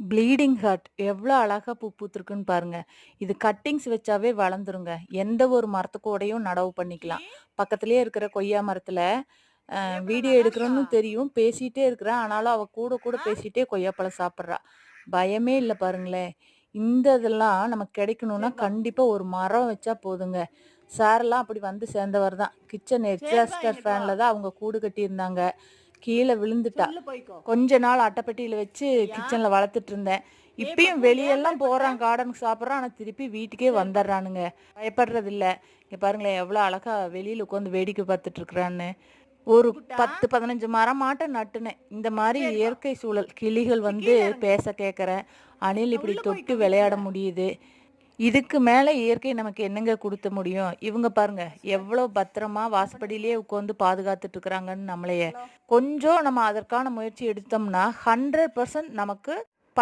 Bleeding heart எவ்வளோ அழகா பூ பூத்திருக்குன்னு பாருங்க. இது கட்டிங்ஸ் வச்சாவே வளர்ந்துருங்க. எந்த ஒரு மரத்துக்கூடயும் நடவு பண்ணிக்கலாம். பக்கத்திலேயே இருக்கிற கொய்யா மரத்தில வீடியோ எடுக்கிறோன்னு தெரியும். பேசிட்டே இருக்கிறேன். ஆனாலும் அவ கூட கூட பேசிட்டே கொய்யாப்பழம் சாப்பிட்றா. பயமே இல்ல பாருங்களேன். இந்த இதெல்லாம் நமக்கு கிடைக்கணும்னா கண்டிப்பா ஒரு மரம் வச்சா போதுங்க. சாரெல்லாம் அப்படி வந்து சேர்ந்தவர் தான். கிச்சன் எக்ஸாஸ்டர் ஃபேன்ல தான் அவங்க கூடு கட்டியிருந்தாங்க. கீழ விழுந்துட்டா. கொஞ்ச நாள் அட்டைப்பெட்டியில வச்சு கிச்சன்ல வளர்த்துட்டு இருந்தேன். இப்பயும் வெளியெல்லாம் போறான் கார்டனுக்கு சாப்பிட்றான். ஆனா திருப்பி வீட்டுக்கே வந்துர்றானுங்க. பயப்படுறதில்ல. இங்க பாருங்களேன் எவ்வளோ அழகா வெளியில உட்காந்து வேடிக்கை பார்த்துட்டு இருக்கிறான்னு. ஒரு 10, 15 மரமாட்டம் நட்டுனேன். இந்த மாரி இயற்கை சூழல். கிளிகள் வந்து பேச கேட்கறேன். அணில் இப்படி தொட்டு விளையாட முடியுது. இதுக்கு மேலே இயற்கை நமக்கு என்னங்க கொடுத்த முடியும்? இவங்க பாருங்க எவ்வளோ பத்திரமா வாசப்படியிலேயே உட்காந்து பாதுகாத்துட்டு இருக்கிறாங்கன்னு நம்மளையே கொஞ்சம் நம்ம அதற்கான முயற்சி எடுத்தோம்னா 100% நமக்கு